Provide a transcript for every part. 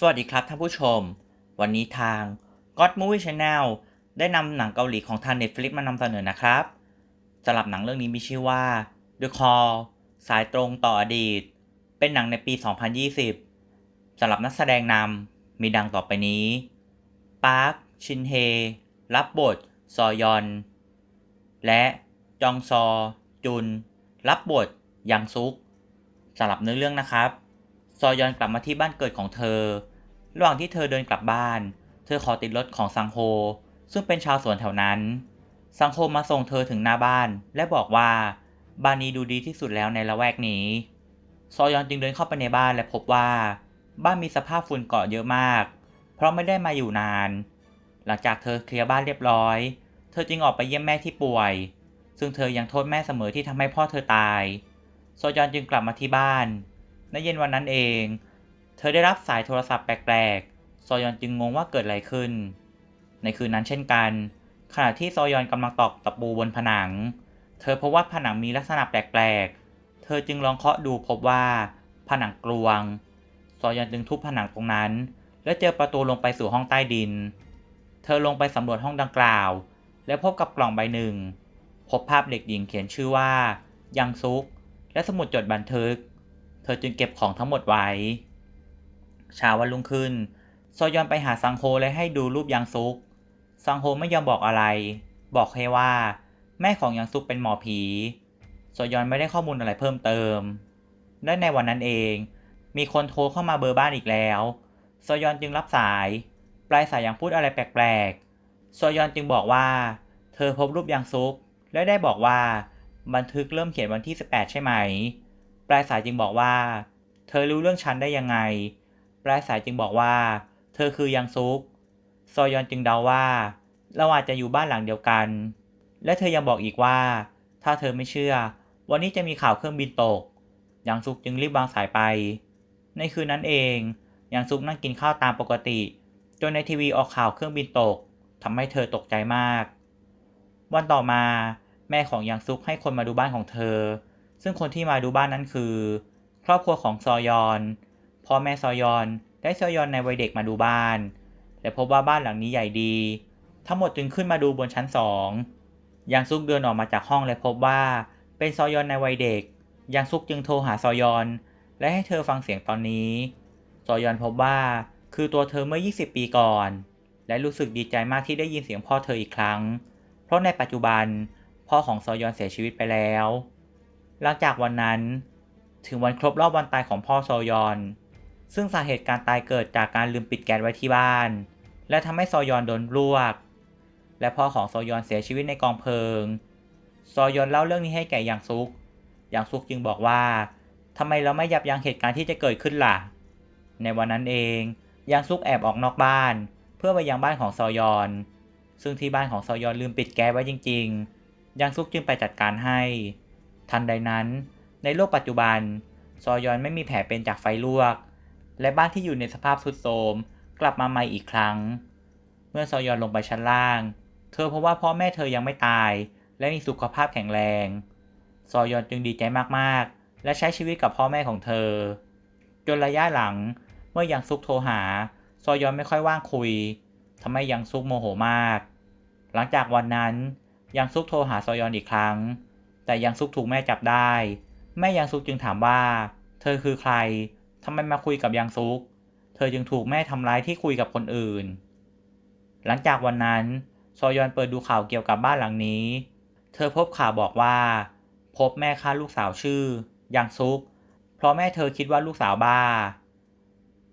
สวัสดีครับท่านผู้ชม วันนี้ทาง God Movie Channel ได้นำหนังเกาหลีของทาง Netflix มานำเสนอนะครับสำหรับหนังเรื่องนี้มีชื่อว่า The Call สายตรงต่ออดีต เป็นหนังในปี 2020สำหรับนักแสดงนำมีดังต่อไปนี้ ปาร์ค ชินเฮ รับบท ซอยอน และจองซอ จุน รับบท ยังซุกสำหรับเนื้อเรื่องนะครับ ซอยอนกลับมาที่บ้านเกิดของเธอ ระหว่างที่เธอเดินกลับบ้าน เธอขอติดรถของซังโฮ ซึ่งเป็นชาวสวนแถวนั้น ซังโฮมาส่งเธอถึงหน้าบ้านและบอกว่าบ้านนี้ดูดีที่สุดแล้วในละแวกนี้ ซอยอนจึงเดินเข้าไปในบ้านและพบว่า บ้านมีสภาพฝุ่นเกาะเยอะมาก เพราะไม่ได้มาอยู่นาน หลังจากเธอเคลียร์บ้านเรียบร้อย เธอจึงออกไปเยี่ยมแม่ที่ป่วย ซึ่งเธอยังโทษแม่เสมอที่ทำให้พ่อเธอตาย ซอยอนจึงกลับมาที่บ้าน ในเย็นวันนั้นเอง เธอได้รับสายโทรศัพท์แปลกๆ ซอยอนจึงงงว่าเกิดอะไรขึ้น ในคืนนั้นเช่นกัน ขณะที่ซอยอนกำลังตอกตะปูบนผนัง เธอพบว่าผนังมีลักษณะแปลกๆ เธอจึงลองเคาะดูพบว่า ผนังกลวง ซอยอนจึงทุบผนังตรงนั้น และเจอประตูลงไปสู่ห้องใต้ดิน เธอลงไปสำรวจห้องดังกล่าว และพบกับกล่องใบหนึ่ง พบภาพเด็กหญิงเขียนชื่อว่า ยังซุก และสมุดจดบันทึก ธอจึงเก็บของทั้งหมดไว้เช้าวันรุ่งขึ้นซอยอนไปหาซังโฮและให้ดูรูปยังซุก ซังโฮไม่ยอมบอกอะไร บอกแค่ว่า แม่ของยังซุกเป็นหมอผีซอยอนไม่ได้ข้อมูลอะไรเพิ่มเติม และในวันนั้นเอง มีคนโทรเข้ามาเบอร์บ้านอีกแล้วซอยอนจึงรับสาย ปลายสายยังพูดอะไรแปลกๆซอยอนจึงบอกว่า เธอพบรูปยังซุก และได้บอกว่า บันทึกเริ่มเขียนวันที่ 18 ใช่ไหม ปลายสายจึงบอกว่า เธอรู้เรื่องฉันได้ยังไง ปลายสายจึงบอกว่า เธอคือยังซุก ซอยอนจึงเดาว่า เราอาจจะอยู่บ้านหลังเดียวกัน และเธอยังบอกอีกว่า ถ้าเธอไม่เชื่อ วันนี้จะมีข่าวเครื่องบินตก ยังซุกจึงรีบวางสายไป ในคืนนั้นเอง ยังซุกนั่งกินข้าวตามปกติ จนในทีวีออกข่าวเครื่องบินตกทำให้เธอตกใจมาก วันต่อมา แม่ของยังซุกให้คนมาดูบ้านของเธอ ซึ่งคนที่มาดูบ้านนั้นคือ ครอบครัวของซอยอนพ่อแม่ซอยอนได้ซอยอนในวัยเด็กมาดูบ้าน และพบว่าบ้านหลังนี้ใหญ่ดี ทั้งหมดจึงขึ้นมาดูบนชั้นสองยังซุกเดินออกมาจากห้องและพบว่าเป็นซอยอนในวัยเด็กยังซุกจึงโทรหาซอยอน และให้เธอฟังเสียงตอนนี้ซอยอนพบว่าคือตัวเธอเมื่อ 20 ปีก่อน และรู้สึกดีใจมากที่ได้ยินเสียงพ่อเธออีกครั้ง เพราะในปัจจุบันพ่อของซอยอนเสียชีวิตไปแล้ว หลังจากวันนั้น ถึงวันครบรอบวันตายของพ่อโซยอน ซึ่งสาเหตุการตายเกิดจากการลืมปิดแก๊สไว้ที่บ้าน และทำให้โซยอนโดนลวก และพ่อของโซยอนเสียชีวิตในกองเพลิง โซยอนเล่าเรื่องนี้ให้แก่ยังซุกยังซุกจึงบอกว่าทำไมเราไม่ยับยั้งเหตุการณ์ที่จะเกิดขึ้นล่ะ ในวันนั้นเองยังซุกแอบออกนอกบ้าน เพื่อไปยังบ้านของซอยอน ซึ่งที่บ้านของซอยอนลืมปิดแก๊สไว้จริง ๆยังซุกจึงไปจัดการให้ ทันใดนั้น ในโลกปัจจุบัน ซอยอนไม่มีแผลเป็นจากไฟลวก และบ้านที่อยู่ในสภาพทรุดโทรมกลับมาใหม่อีกครั้ง เมื่อซอยอนลงไปชั้นล่าง เธอพบว่าพ่อแม่เธอยังไม่ตาย และมีสุขภาพแข็งแรง ซอยอนจึงดีใจมากๆ และใช้ชีวิตกับพ่อแม่ของเธอ จนระยะหลังเมื่อยังซุกโทรหา ซอยอนไม่ค่อยว่างคุยทำให้ยังซุกโมโหมาก หลังจากวันนั้นยังซุกโทรหาซอยอนอีกครั้ง แต่ยังซุกถูกแม่จับได้ แม่ยังซุกจึงถามว่า เธอคือใครทำไมมาคุยกับยังซุก เธอจึงถูกแม่ทำร้ายที่คุยกับคนอื่น หลังจากวันนั้นซอยอนเปิดดูข่าวเกี่ยวกับบ้านหลังนี้ เธอพบข่าวบอกว่า พบแม่ฆ่าลูกสาวชื่อยังซุก เพราะแม่เธอคิดว่าลูกสาวบ้า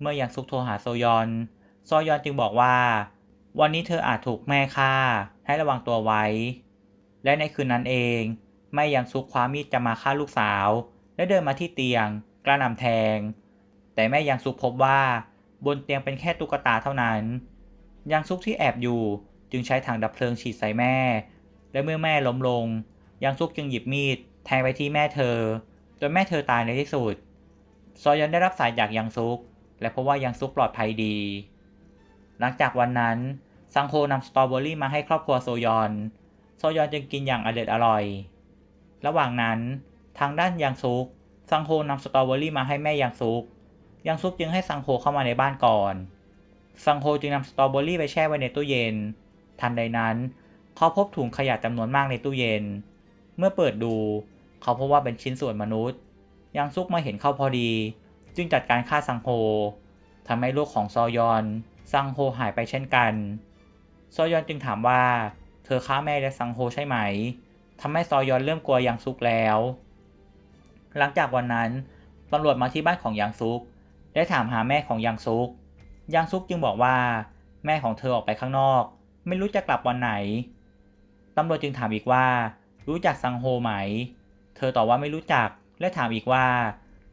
เมื่อยังซุกโทรหาโซยอน โซยอนจึงบอกว่า วันนี้เธออาจถูกแม่ฆ่าให้ระวังตัวไว้ และในคืนนั้นเอง แม่ยังซุกคว้ามีดจะมาฆ่าลูกสาว และเดินมาที่เตียง กระหน่ำแทง แต่แม่ยังซุกพบว่า บนเตียงเป็นแค่ตุ๊กตาเท่านั้น ยังซุกที่แอบอยู่จึงใช้ถังดับเพลิงฉีดใส่แม่ และเมื่อแม่ล้มลง ยังซุกจึงหยิบมีดแทงไปที่แม่เธอ จนแม่เธอตายในที่สุด ซอยอนได้รับสายจากยังซุก และพบว่ายังซุกปลอดภัยดี หลังจากวันนั้นซังโฮนำสตรอเบอรี่มาให้ครอบครัวโซยอน โซยอนจึงกินอย่างอเด็ดอร่อย ระหว่างนั้นทางด้านยังซุกซังโฮนำสตรอเบอรี่มาให้แม่ยังซุกยังซุกจึงให้ซังโฮเข้ามาในบ้านก่อน ซังโฮจึงนำสตรอเบอรี่ไปแช่ไว้ในตู้เย็น ทันใดนั้นเขาพบถุงขยะจำนวนมากในตู้เย็น เมื่อเปิดดู เขาพบว่าเป็นชิ้นส่วนมนุษย์ ยังซุกมาเห็นเข้าพอดี จึงจัดการฆ่าซังโฮทำให้ลูกของซอยอน ซังโฮหายไปเช่นกัน ซอยอนจึงถามว่า เธอฆ่าแม่และซังโฮใช่ไหม ทำให้ซอยอนเริ่มกลัวยังซุกแล้ว หลังจากวันนั้นตำรวจมาที่บ้านของยังซุก ได้ถามหาแม่ของยังซุกยังซุกจึงบอกว่า แม่ของเธอออกไปข้างนอก ไม่รู้จะกลับวันไหนตำรวจจึงถามอีกว่า รู้จักซังโฮไหม เธอตอบว่าไม่รู้จัก และถามอีกว่า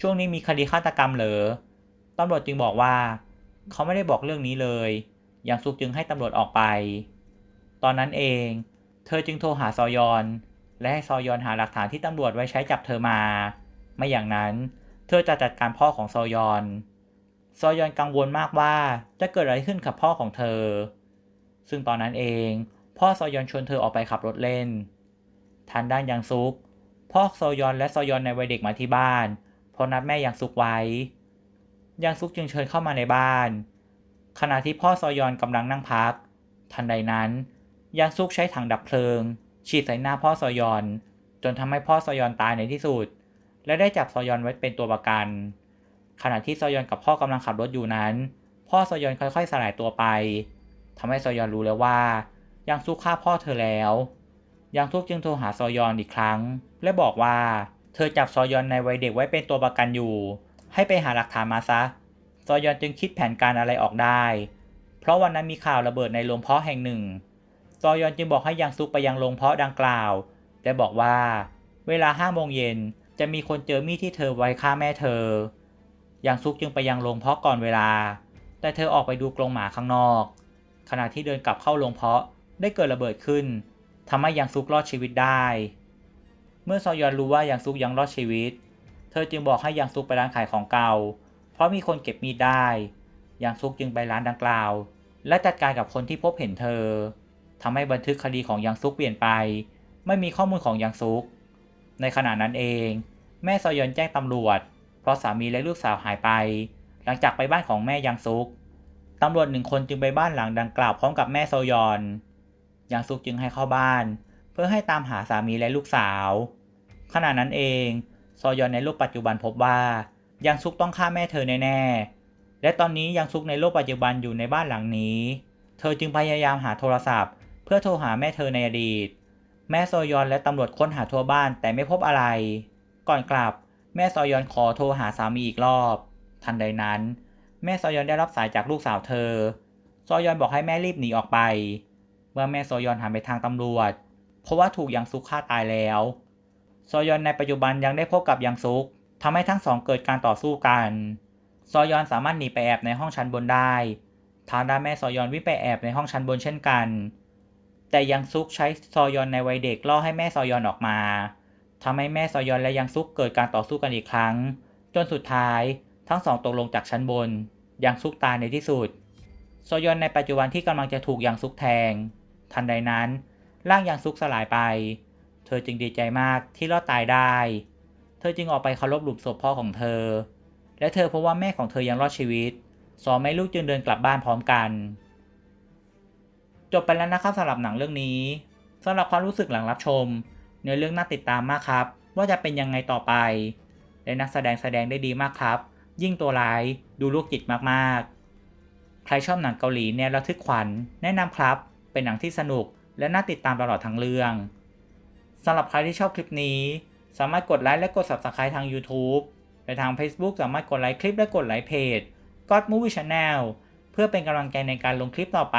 ช่วงนี้มีคดีฆาตกรรมเหรอตำรวจจึงบอกว่า เขาไม่ได้บอกเรื่องนี้เลยยังซุกจึงให้ตำรวจออกไป ตอนนั้นเอง เธอจึงโทรหาซอยอน และให้ซอยอนหาหลักฐานที่ตำรวจไว้ใช้จับเธอมา ไม่อย่างนั้นเธอจะจัดการพ่อของซอยอน ซอยอนกังวลมากว่าจะเกิดอะไรขึ้นกับพ่อของเธอ ซึ่งตอนนั้นเอง พ่อซอยอนชวนเธอออกไปขับรถเล่น ทันด้านยังซุก พ่อซอยอนและซอยอนในวัยเด็กมาที่บ้าน เพราะนัดแม่ยังซุกไว้ ยังซุกจึงเชิญเข้ามาในบ้าน ขณะที่พ่อซอยอนกำลังนั่งพัก ทันใดนั้นยังซุกใช้ถังดับเพลิง ฉีดใส่หน้าพ่อซอยอน จนทำให้พ่อซอยอนตายในที่สุด และได้จับซอยอนไว้เป็นตัวประกัน ขณะที่ซอยอนกับพ่อกำลังขับรถอยู่นั้น พ่อซอยอนค่อยๆสลายตัวไปทำให้ซอยอนรู้แล้วว่า ยังซุกฆ่าพ่อเธอแล้วยังซุกจึงโทรหาซอยอนอีกครั้ง และบอกว่า เธอจับซอยอนในวัยเด็กไว้เป็นตัวประกันอยู่ ให้ไปหาหลักฐานมาซะ ซอยอนจึงคิดแผนการอะไรออกได้ เพราะวันนั้นมีข่าวระเบิดในโรงเพาะแห่งหนึ่ง ซอยอนจึงบอกให้ยังซุกไปยังโรงเพาะดังกล่าว และบอกว่า เวลาห้าโมงเย็นจะมีคนเจอมีดที่เธอไว้ฆ่าแม่เธอ ยังซุกจึงไปยังโรงเพาะก่อนเวลา แต่เธอออกไปดูกรงหมาข้างนอก ขณะที่เดินกลับเข้าโรงเพาะได้เกิดระเบิดขึ้นทำให้ยังซุกรอดชีวิตได้ เมื่อซอยอนรู้ว่ายังซุกยังรอดชีวิต เธอจึงบอกให้ยังซุกไปร้านขายของเก่า เพราะมีคนเก็บมีดได้ ยังซุกจึงไปร้านดังกล่าว และจัดการกับคนที่พบเห็นเธอ ทำให้บันทึกคดีของยังซุกเปลี่ยนไป ไม่มีข้อมูลของยังซุก ในขณะนั้นเอง แม่ซอยอนแจ้งตำรวจ เพราะสามีและลูกสาวหายไป หลังจากไปบ้านของแม่ยังซุกตำรวจหนึ่งคนจึงไปบ้านหลังดังกล่าวพร้อมกับแม่โซยอน ยังซุกจึงให้เข้าบ้าน เพื่อให้ตามหาสามีและลูกสาว ขณะนั้นเองซอยอนในโลกปัจจุบันพบว่า ยังซุกต้องฆ่าแม่เธอแน่ๆ และตอนนี้ยังซุกในโลกปัจจุบันอยู่ในบ้านหลังนี้ เธอจึงพยายามหาโทรศัพท์ เพื่อโทรหาแม่เธอในอดีต แม่ซอยอนและตำรวจค้นหาทั่วบ้านแต่ไม่พบอะไร ก่อนกลับ แม่ซอยอนขอโทรหาสามีอีกรอบ ทันใดนั้น แม่ซอยอนได้รับสายจากลูกสาวเธอ ซอยอนบอกให้แม่รีบหนีออกไป เมื่อแม่ซอยอนหันไปทางตำรวจ เพราะว่าถูกยังซุกฆ่าตายแล้ว ซอยอนในปัจจุบันยังได้พบกับยังซุกทำให้ทั้งสองเกิดการต่อสู้กัน ซอยอนสามารถหนีไปแอบในห้องชั้นบนได้ ทางด้านแม่ซอยอนวิ่งไปแอบในห้องชั้นบนเช่นกัน แต่ยังซุกใช้ซอยอนในวัยเด็กล่อให้แม่ซอยอนออกมาทำให้แม่ซอยอนและยังซุกเกิดการต่อสู้กันอีกครั้ง จนสุดท้ายทั้งสองตกลงจากชั้นบน ยังซุกตายในที่สุด ซอยอนในปัจจุบันที่กำลังจะถูกยังซุกแทง ทันใดนั้น ร่างยังซุกสลายไป เธอจึงดีใจมากที่รอดตายได้ เธอจึงออกไปเคารพหลุมศพพ่อของเธอ และเธอพบว่าแม่ของเธอยังรอดชีวิต สองแม่ลูกจึงเดินกลับบ้านพร้อมกัน จบไปแล้วนะครับสำหรับหนังเรื่องนี้สำหรับความรู้สึกหลังรับชม เนื้อเรื่องน่าติดตามมากครับ ว่าจะเป็นยังไงต่อไปและนักแสดงแสดงได้ดีมากครับ ยิ่งตัวร้ายดูลูกจิตมากๆ ใครชอบหนังเกาหลีแนวระทึกขวัญแนะนำครับ เป็นหนังที่สนุกและน่าติดตามตลอดทั้งเรื่องสำหรับใครที่ชอบคลิปนี้ สามารถกดไลค์และกด Subscribe ทาง YouTube และทาง Facebook สามารถกดไลค์คลิปและกดไลค์เพจ God Movie Channel เพื่อเป็นกำลังใจในการลงคลิปต่อไป